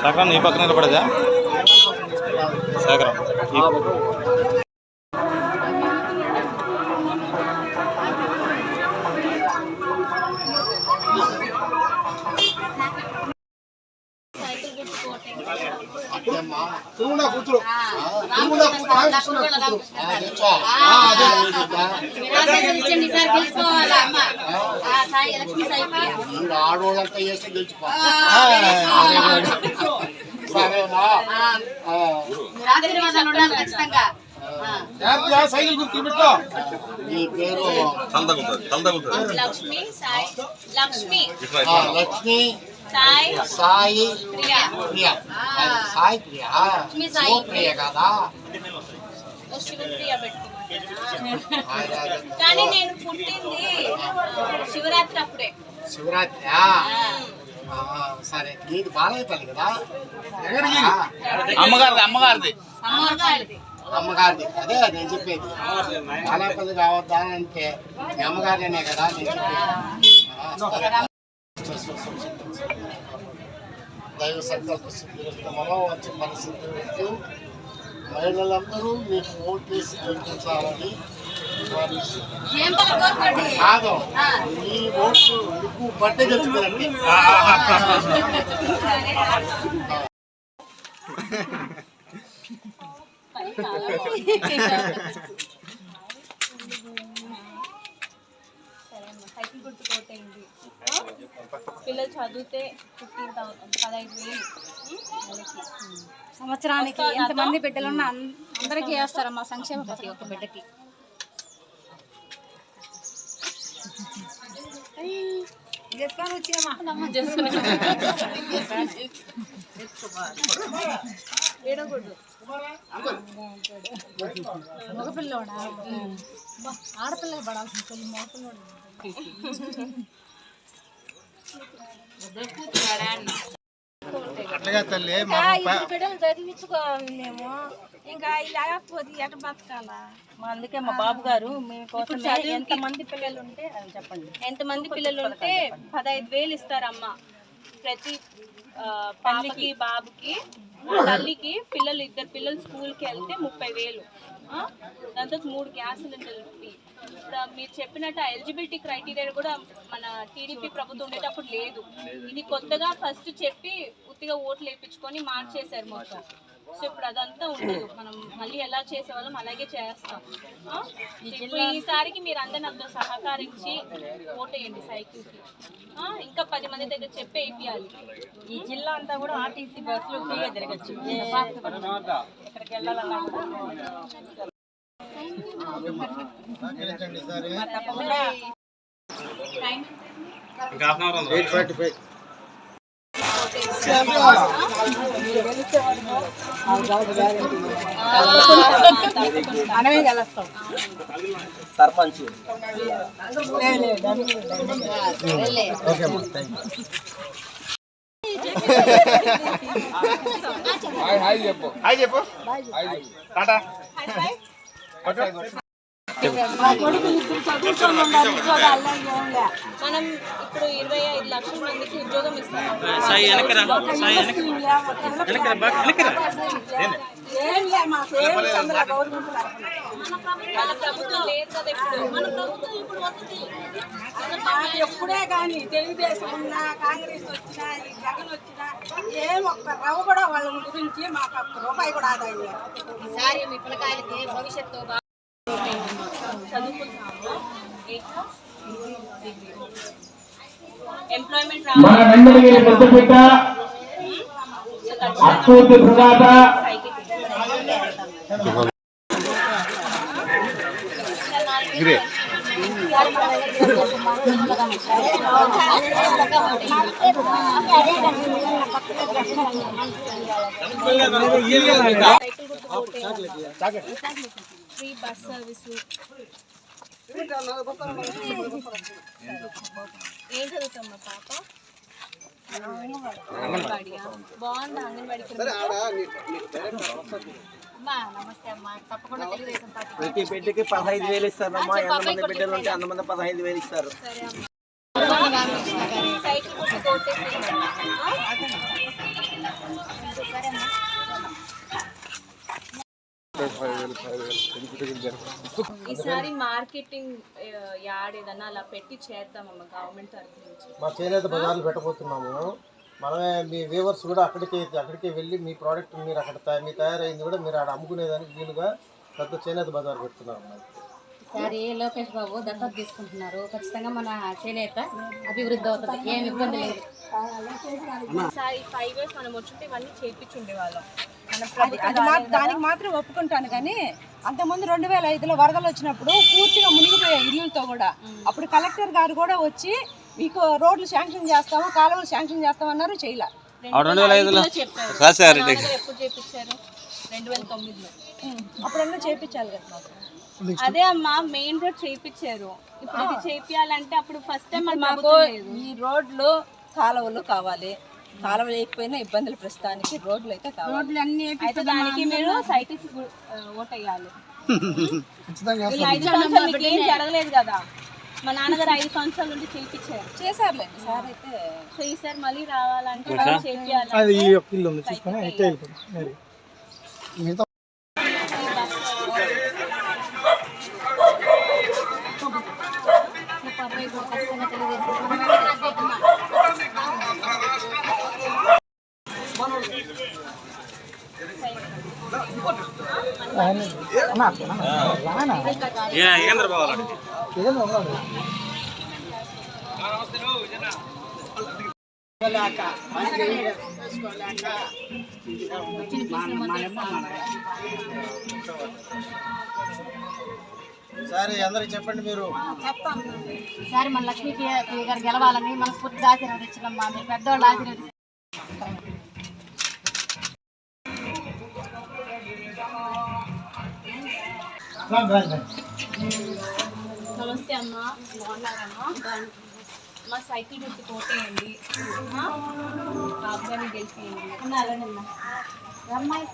సగరం నీ పక్కన నిలబడదా? సగరం. కూతురు ఆడోళ్ళంతా చేస్తే గెలిచిపో సరేనా సైకిల్ గుర్తు పెట్టుకో నీ పేరు లక్ష్మి సాయి లక్ష్మి లక్ష్మి సాయి సాయి ప్రియా. ప్రియ సాయి ప్రియ కదా. శివప్రియ పెట్టుకున్నాను కానీ నేను పుట్టింది శివరాత్రి అప్పుడే. శివరాత్రి ఆ, సరే. నీది బాలయ్యపల్లి కదా? అమ్మగారిది అమ్మగారిది. అమ్మగారిది. అమ్మగారిది. అదే నేను చెప్పేది. బాలయ్యపల్లి కావద్దా అని అంటే మీ అమ్మగారినే కదా నేను చెప్పేది. దైవ సంకల్ప సిద్ధిస్తూ మనోవంచ పరిస్థితి మహిళలందరూ మీకు ఓటు వేసి గెలిపించాలని కాదు. బట్ట సైకిల్ పిల్లలు చదివితే ఫిఫ్టీన్ థౌసండ్ పదహైదు వేలు. సంవత్సరానికి ఎంతమంది బిడ్డలున్నా అందరికీ వేస్తారమ్మా సంక్షేమ ప్రతి ఒక్క బిడ్డకి. మగపిల్లోడా బా, ఆడపిల్లకి పడాల్సిన తల్లి మగపిల్లోడు అట్లాగా తల్లి బిడ్డలు చదివించుకోవాలి మేము. ఇంకా లేకపోతే ఎట బతకాలా? అందుకే మా బాబు గారు మీకోసం ఎంత మంది పిల్లలు ఉంటే చెప్పండి. ఎంతమంది పిల్లలు ఉంటే పదహైదు వేలు ఇస్తారమ్మ. ప్రతి ఆ, పాపకి బాబుకి. తల్లికి పిల్లలు ఇద్దరు పిల్లలు స్కూల్కి వెళ్తే ముప్పై వేలు? దాంతో మూడు గ్యాస్ సిలిండర్లు ఫ్రీ. ఇప్పుడు మీరు చెప్పినట్టు ఎలిజిబిలిటీ క్రైటీరియా కూడా మన టీడీపీ ప్రభుత్వం ఉండేటప్పుడు లేదు. ఇది కొత్తగా ఫస్ట్ చెప్పి ఉత్తిగా ఓట్లు వేయించుకొని మార్చేశారు మొత్తం. సో ఇప్పుడు అదంతా ఉండదు మనం మళ్ళీ ఎలా చేసేవాళ్ళం అలాగే చేస్తాం? ఇప్పుడు ఈసారికి మీరు అందరు నాతో సహకరించి ఓటేయండి సైకిల్కి? ఇంకా పది మంది దగ్గర చెప్పి వేపియాలి ఈ జిల్లా అంతా కూడా ఆర్టీసీ బస్సులు ఫ్రీగా తిరగచ్చు. ఏ? పార్క్ కూడా ఎక్కడికి వెళ్ళాలన్నా కూడా. తప్పకుండా. Eight forty five. మనమే గెలుస్తాం సర్పంచ్. హాయ్ చెప్పు. టాటా. మనం ఇప్పుడు ఇరవై ఐదు లక్షల మందికి ఉద్యోగం ఎప్పుడే కానీ తెలుగుదేశం ఉన్నా కాంగ్రెస్ వచ్చినా ఈ జగన్ వచ్చినా ఏం ఒక్క రవ్వ కూడా వాళ్ళ గురించి మాకు ఒక్క రూపాయి కూడా ఆదాయం ఈసారి మీ పిల్లకాయలకి భవిష్యత్తు చదువుకుంటున్నాము ఎంప్లాయ్మెంట్ మన రావాలి వెంకటగిరి ముద్దుబిడ్డ అక్కూటి సుజాత free bus service ఏం చదువుతాం మా పాప? అంగన్వాడియా? బాగుందా అంగన్వాడికి ప్రతి బిడ్డకి పదహైదు వేలు ఇస్తారమ్మా ఎంతమంది బిడ్డలు ఉంటే అంతమంది పదహైదు వేలు ఇస్తారు. సైకిల్ ఈసారి మార్కెటింగ్ యాడ్ ఏదన్నా అలా పెట్టి చేద్దామమ్మ గవర్నమెంట్ తరఫు నుంచి. మా చేనేత బజార్లు పెట్టబోతున్నాము. మనమే మీ వ్యూవర్స్ కూడా అక్కడికి అక్కడికి వెళ్ళి మీ ప్రోడక్ట్ మీరు అక్కడ మీ తయారైంది కూడా మీరు అక్కడ అమ్ముకునేదానికి వీలుగా పెద్ద చేనేత బజార్ పెడుతున్నాం అన్నమాట. ఈసారి లోకేష్ బాబు దత్తత తీసుకుంటున్నారు. ఖచ్చితంగా మన చేనేత అభివృద్ధి అవుతుంది. ఏం ఇబ్బంది లేదు. ఈసారి ఫైవ్ ఇయర్స్ మనం వచ్చుంటే ఇవన్నీ చేయించుండే వాళ్ళం దానికి మాత్రం ఒప్పుకుంటాను కానీ అంతకుముందు రెండు వేల ఐదులో వరదలు వచ్చినప్పుడు పూర్తిగా మునిగిపోయాయి ఇల్లులతో కూడా. అప్పుడు కలెక్టర్ గారు కూడా వచ్చి మీకు రోడ్లు శాంక్షన్ చేస్తాము కాలువలు శాంక్షన్ చేస్తామన్నారు చేయలే. రెండు వేల ఐదులో ఎప్పుడు చేపించారు? రెండు వేల తొమ్మిదిలో అప్పుడన్నా చేయించాలి కదా మాకు. అదే అమ్మా మెయిన్ రోడ్ చేయించారు ఇప్పుడు ఇది చేపియాలంటే అప్పుడు ఫస్ట్ టైం మాకు ఈ రోడ్లు కాలువలు కావాలి. కాలువలు లేకపోయినా ఇబ్బందులు ప్రస్తుతానికి రోడ్లు అయితే కావాలి. రోడ్లు అన్ని అయితే దానికి మీరు సైటిస్ ఓట్ ఈ ఐదు సంవత్సరాలు మీకు ఏం జరగలేదు కదా? మా నాన్నగారు ఐదు సంవత్సరాల నుండి చేయించారు. చేశారులేండి. సార్ అయితే సో ఈసారి మళ్ళీ రావాలంటే వాళ్ళు ఏంద్ర పోవాలి సరే అందరికి చెప్పండి మీరు. ఈసారి మన లక్ష్మీ గారు గెలవాలని మనస్ఫూర్తిగా ఆశీర్వదించడమ్మా మీరు పెద్దవాళ్ళు ఆశీర్వదించారు నమస్తే అమ్మా. బాగున్నారమ్మా? మా సైకిల్ గుర్తు కోటేయండి బాబు గారిని గెలిపియండి. అమ్మాయి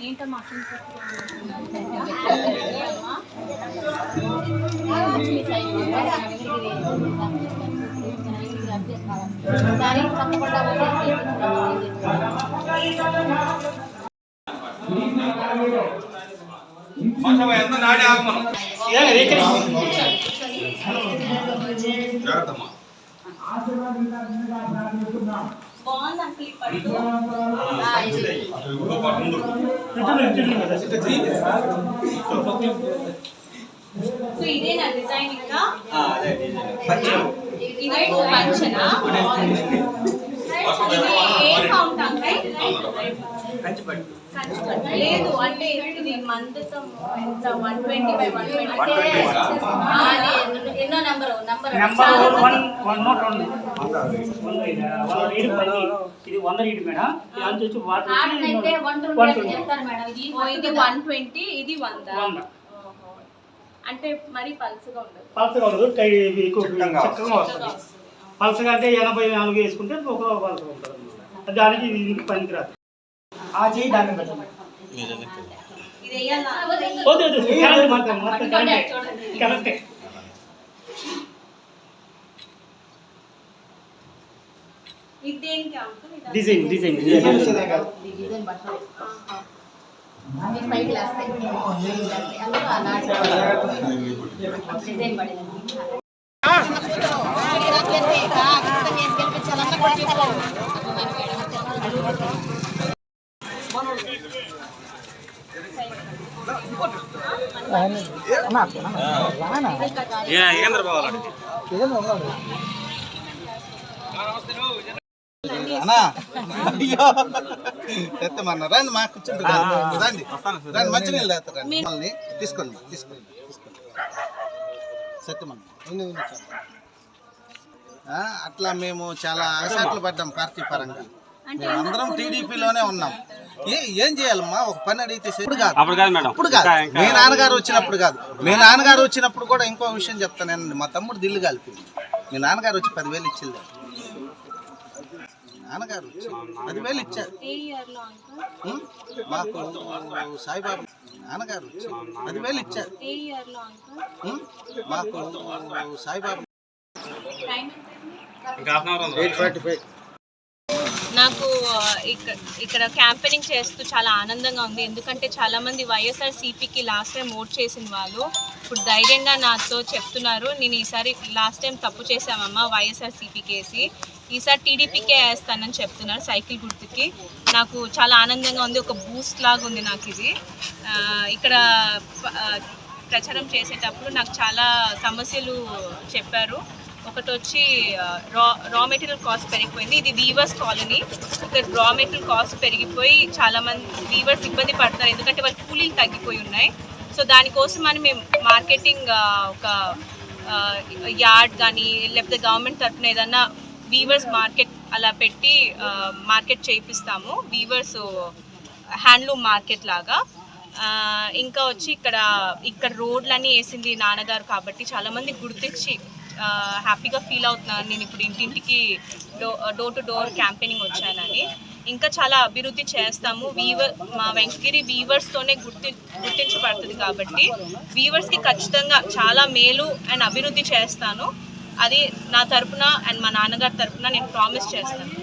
ఏంటమ్మా అసలు అమ్మా ఈసారి తప్పకుండా ఓటేసి అంకుల్ ఈ పట్టు సో ఇదేనా డిజైన్ ఇంకా ఇదే పంచనా? ఇది ఏ కౌంట్ కంచిపట్టు. లేదు అంటే ఇది ఎంత? One twenty by one twenty. ఎన్నో నెంబర్ నెంబర్. ఇది వంద రీడ్ మేడం. ఇది వాటర్ వన్ ట్వంటీ ఇది వంద. అంటే మరి పల్సగా ఉండదు. పలసగా ఉండదు చక్కగా వస్తుంది. పలసగా అంటే ఎనభై నాలుగు వేసుకుంటే ఒక పలసగా ఉంటుంది. అన్నమాట దానికి ఇది ఇది పనికిరాదు ఆ చేయి దాన్ని పెట్టండి ఇది వేయాలా వద్దు వద్దు కరెక్ట్ మాత్రం మొత్తం కరెక్ట్ కరెక్టే ఇది దేనికి అంకుల్ ఇది డిజైన్ డిజైన్ డిజైన్ ఎత్తమన్నా రండి మా కూర్చుంటారు రండి రండి మంచినీళ్ళు తాగుతారు రండి మమ్మల్ని తీసుకోండి తీసుకోండి తీసుకోండి సత్యమన్న అట్లా మేము చాలా అసట్లు పడ్డాం పార్టీ పరంగా. మేము అందరం టీడీపీలోనే ఉన్నాం. ఏ ఏం చేయాలమ్మా? ఒక పని అడిగితే ఇప్పుడు కాదు. అప్పుడు కాదు మేడం. ఇప్పుడు కాదు. మీ నాన్నగారు వచ్చినప్పుడు కాదు. మీ నాన్నగారు వచ్చినప్పుడు కూడా ఇంకో విషయం చెప్తానండి మా తమ్ముడు దిల్లు కలిపింది మీ నాన్నగారు వచ్చి పదివేలు ఇచ్చింది. నాన్నగారు వచ్చి పదివేలు ఇచ్చారు? మాకు సాయిబాబా. నాన్నగారు వచ్చి పదివేలు ఇచ్చారు? మాకు సాయిబాబా. Eight forty five. నాకు ఇక్కడ ఇక్కడ క్యాంపెయినింగ్ చేస్తూ చాలా ఆనందంగా ఉంది. ఎందుకంటే చాలామంది వైఎస్ఆర్ సిపికి లాస్ట్ టైం ఓట్ చేసిన వాళ్ళు ఇప్పుడు ధైర్యంగా నాతో చెప్తున్నారు. నేను ఈసారి లాస్ట్ టైం తప్పు చేశామమ్మా వైఎస్ఆర్ సిపికి వేసి ఈసారి టీడీపీకే వేస్తానని చెప్తున్నారు సైకిల్ గుర్తుకి. నాకు చాలా ఆనందంగా ఉంది. ఒక బూస్ట్ లాగా ఉంది నాకు ఇది. ఇక్కడ ప్రచారం చేసేటప్పుడు నాకు చాలా సమస్యలు చెప్పారు. ఒకటి వచ్చి రా రా మెటీరియల్ కాస్ట్ పెరిగిపోయింది. ఇది వీవర్స్ కాలనీ. ఇక్కడ రా మెటీరియల్ కాస్ట్ పెరిగిపోయి చాలా మంది వీవర్స్ ఇబ్బంది పడతారు. ఎందుకంటే వాళ్ళ కూలీలు తగ్గిపోయి ఉన్నాయి. సో దానికోసం అని మేము మార్కెటింగ్ ఒక యార్డ్ కానీ లేకపోతే గవర్నమెంట్ తరఫున ఏదన్నా వీవర్స్ మార్కెట్ అలా పెట్టి మార్కెట్ చేయిస్తాము వీవర్స్ హ్యాండ్లూమ్ మార్కెట్ లాగా. ఇంకా వచ్చి ఇక్కడ ఇక్కడ రోడ్లన్నీ వేసింది నాన్నగారు కాబట్టి చాలామంది గుర్తించి హ్యాపీగా ఫీల్ అవుతున్నాను. నేను ఇప్పుడు ఇంటింటికి door door to door campaigning వచ్చానని. ఇంకా చాలా అభివృద్ధి చేస్తాము. వీవర్ మా వెంకగిరి వీవర్స్తోనే గుర్తి గుర్తించబడుతుంది కాబట్టి వీవర్స్కి ఖచ్చితంగా చాలా మేలు అండ్ అభివృద్ధి చేస్తాను. అది నా తరపున అండ్ మా నాన్నగారి తరపున నేను ప్రామిస్ చేస్తాను.